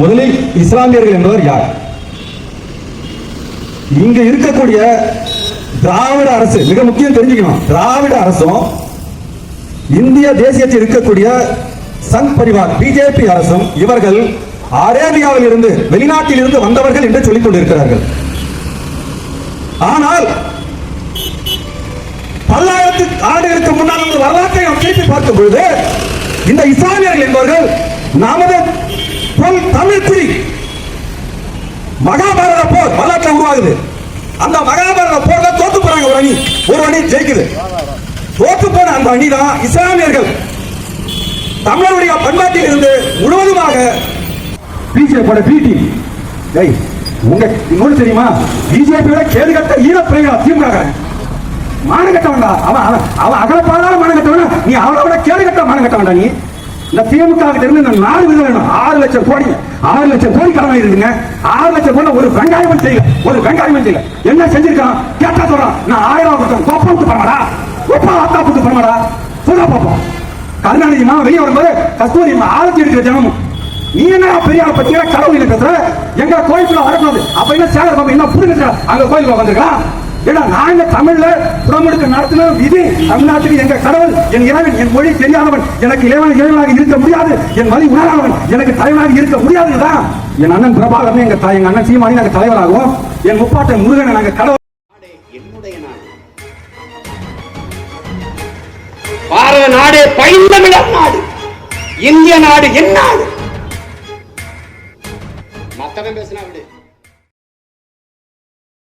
முதலில் இஸ்லாமியர்கள் என்பவர் யார்? இங்க இருக்கக்கூடிய திராவிட அரசு மிக முக்கியம் தெரிஞ்சுக்கணும். திராவிட அரசும் இந்திய தேசியத்தில் இருக்கக்கூடிய சங் பரிவார் பிஜேபி அரசும் இவர்கள் அரேபியாவில் இருந்து வெளிநாட்டில் இருந்து வந்தவர்கள் என்று சொல்லிக் கொண்டிருக்கிறார்கள். ஆனால் பல்லாயிரத்து ஆண்டுகளுக்கு முன்னால் வரலாற்றை நாம் திருப்பி பார்க்கும் பொழுது இந்த இஸ்லாமியர்கள் என்பவர்கள் நமது பொன் தமிழ் மகாபாரத போர் வரலாற்றில் உருவாகுது. அந்த மகாபாரத போர்ல தோத்து போறாங்க ஒரு அணி. ஒரு அணி ஜெயிக்குது. தோத்து போன அந்த அணி தான் இஸ்லாமியர்கள். தமிழருடைய பண்பாட்டில் இருந்து முழுவதுமாக பிஜேபியோட பிடி டேய் உங்க இன்னொன்று தெரியுமா? பிஜேபியோட கேடு கட்ட ஈர பிள்ளைகளா திமுக மானகட்ட வேண்டாம் அவன் அவன் அவன் அகலப்பாடாத மானகட்ட வேண்டாம் நீ அவளை விட கேடு கட்ட மானகட்ட வேண்டாம் நீ? இந்த திமுக இருந்து இந்த நாலு விதம் வேணும். ஆறு லட்சம் கோடி. ஆறு லட்சம் கோடி கடன் இருக்குங்க ஆறு லட்சம் கோடி ஒரு வெங்காயம் செய்யல ஒரு வெங்காயம் செய்யல என்ன செஞ்சிருக்கான்? கேட்டா சொல்றான் நான் ஆயிரம் ரூபாய் கொடுத்தேன். கோப்பா விட்டு பரமாடா கோப்பா ஆத்தா விட்டு பண்ணடா சொல்ல பாப்போம் கருணாநிதி மா வெளியே வரும்போது கஸ்தூரி ஆரத்தி எடுக்கிற இருக்கிற ஜனமும் நீ என்ன பெரிய ஆள் பத்தியா கடவுள் பேசுற? எங்க கோயிலுக்குள்ள வரக்கூடாது. அப்ப என்ன சேகர் பாப்பா என்ன புரிஞ்சுக்க அங்க கோயிலுக்கு வந்திருக்கான் ஏடா நாங்க தமிழ்ல புறமுடுக்க நடத்தின விதி தமிழ்நாட்டில் எங்க கடவுள் என் இறைவன் என் மொழி தெரியாதவன் எனக்கு இறைவன் இறைவனாக இருக்க முடியாது என் வழி உணராதவன் எனக்கு தலைவனாக இருக்க முடியாதுதான். என் அண்ணன் பிரபாகரன் எங்க தாய் எங்க அண்ணன் சீமானி நாங்க தலைவராகவும். என் முப்பாட்டை முருகனை நாங்க கடவுள். நாடே என்னுடைய நாடு. பாரத பைந்தமிழர் நாடு. இந்திய நாடு என் நாடு. மத்தவன் பேசினா விடு.